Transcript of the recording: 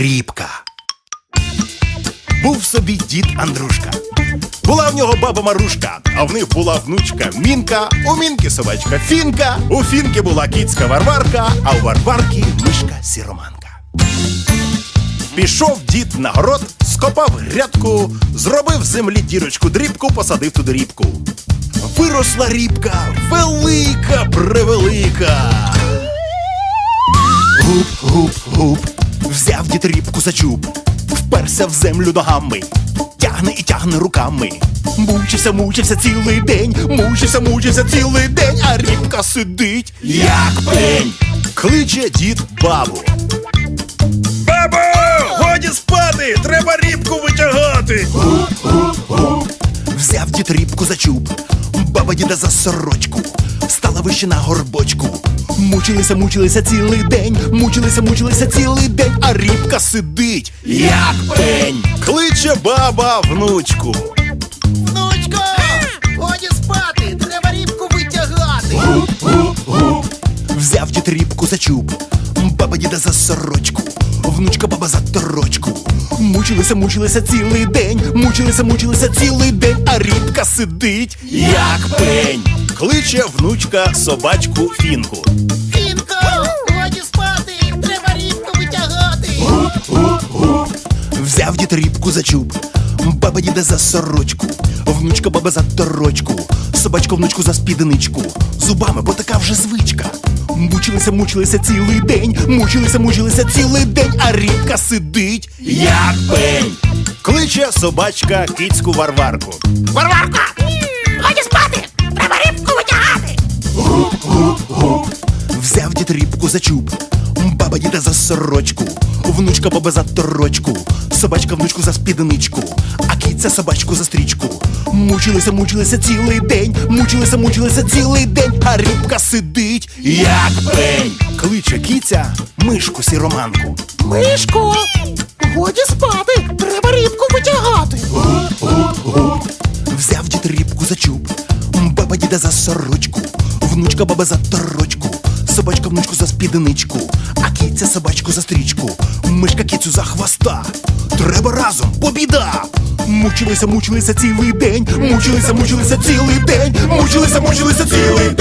Рібка. Був собі дід Андрушка. Була в нього баба Марушка, а в них була внучка Мінка, у Мінки собачка Фінка, у Фінки була кіцька Варварка, а у Варварки мишка Сіроманка. Пішов дід на город, скопав грядку, зробив в землі дірочку дрібку, посадив туди рібку. Виросла рібка, велика, превелика. Гуп, гуп, гуп, дід за чуб, вперся в землю ногами, тягне і тягне руками. Мучився, мучився цілий день, мучився, мучився цілий день, а рібка сидить, як пень. Кличе дід бабу. Бабо! Годі спати! Треба рібку витягати! Взяв дід рібку за чуб, баба діда за сорочку, стала на горбочку. Мучилися, мучилися цілий день, мучилися, мучилися цілий день, а рібка сидить, як пень. Кличе баба внучку. Внучко! Годі спати! Треба рібку витягати! Взяв дід рібку за чуб, баба діда за сорочку, внучка баба за торочку. Мучилися, мучилися цілий день, мучилися, мучилися цілий день, а рібка сидить, як пень. Кличе внучка собачку фінку. Фінко! Годі спати! Треба рібку витягати! Взяв дід рібку за чуб, баба діда за сорочку, внучка баба за торочку, собачка внучку за спідничку, зубами, бо така вже звичка. Мучилися, мучилися цілий день, мучилися, мучилися цілий день, а рібка сидить, як пень. Кличе собачка кицьку Варварку. Варварка! Дід рібку за чуб, баба діда за сорочку, внучка баба за торочку, собачка внучку за спідничку, а киця собачку за стрічку. Мучилися, мучилися цілий день, мучилися, мучилися цілий день, а рібка сидить, як пень. Кличе киця мишку сіроманку. Мишко! Годі спати! Треба рібку витягати! Взяв дід рібку за чуб, баба діда за сорочку, внучка баба за торочку, собачка внучку за спідничку, а кіця собачку за стрічку, мишка кіцю за хвоста. Треба разом, побіда! Мучилися, мучилися цілий день, мучилися, мучилися цілий день, мучилися, мучилися цілий день.